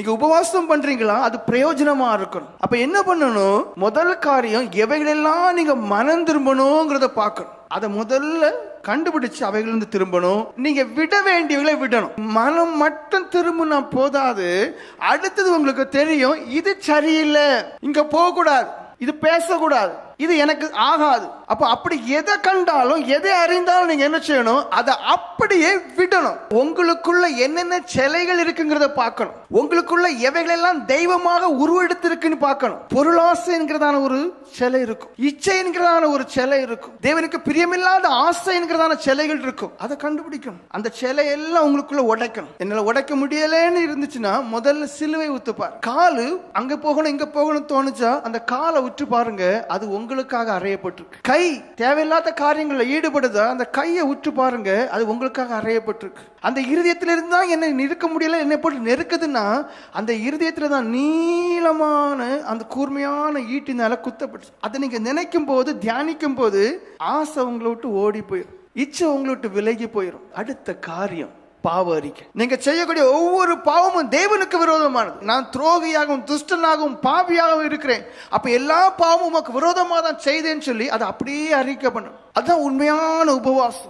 நீங்க உபவாசம் பண்றீங்களா? அது பிரயோஜனமா இருக்கணும். அப்ப என்ன பண்ணணும்? முதல் காரியம் எவைகளெல்லாம் நீங்க மனம் திரும்பணுங்கிறத பார்க்கணும். அதை முதல்ல கண்டுபிடிச்சு அவைகளிருந்து திரும்பணும். நீங்க விட வேண்டியவங்களை விடணும். மனம் மட்டும் திரும்பினா போதாது. அடுத்தது உங்களுக்கு தெரியும் இது சரியில்லை. இங்க போக கூடாது இது பேசக்கூடாது. இது எனக்கு ஆகாது. அப்ப அப்படி எதை கண்டாலும் எதை அறிந்தாலும் நீங்க என்ன செய்யணும்? அதை அப்படியே விடணும். உங்களுக்குள்ள என்னென்ன சிலைகள் இருக்குங்கிறத பார்க்கணும். உங்களுக்குள்ள எவைகளெல்லாம் தெய்வமாக உருவெடுத்திருக்குன்னு பார்க்கணும். பொருளாசைங்கிறதான ஒரு சிலை இருக்கும். இச்சைங்கிறதான ஒரு சிலை இருக்கும். தேவனுக்கு பிரியமில்லாத ஆசைங்கிறதான சிலைகள் இருக்கும். அதை கண்டுபிடிக்கணும். அந்த சிலை எல்லாம் உங்களுக்குள்ள உடைக்கணும். என்னால உடைக்க முடியலன்னு இருந்துச்சுன்னா முதல்ல சிலுவை ஊத்துப்பார். காலு அங்க போகணும் இங்க போகணும் தோணுச்சா? அந்த காலை உற்று பாருங்க. அது உங்களுக்காக அறையப்பட்டிருக்கு. கை தேவையில்லாத காரியங்களில் ஈடுபடுதா? அந்த கையை உற்று பாருங்க அது உங்களுக்காக அறையப்பட்டிருக்கு. அந்த இருதயத்திலிருந்து தான் என்னை நிறுக்க முடியல என்னை போட்டு நெருக்குதுன்னா அந்த இருதயத்தில் தான் நீளமான அந்த கூர்மையான ஈட்டினால குத்தப்பட்டு அதை நீங்கள் நினைக்கும் போது தியானிக்கும் போது ஆசை உங்களை விட்டு ஓடி போயிடும் இச்சை உங்களை விட்டு விலகி போயிடும் அடுத்த காரியம் பாவ அறிக்கை நீங்க செய்யக்கூடிய ஒவ்வொரு பாவமும் தேவனுக்கு விரோதமானது. நான் துரோகியாகவும் துஷ்டனாகவும் பாவியாகவும் இருக்கிறேன். அப்ப எல்லா பாவமும் உமக்கு விரோதமாக தான் செய்தேன்னு சொல்லி அதை அப்படியே அறிக்கை பண்ணும். அதுதான் உண்மையான உபவாசம்.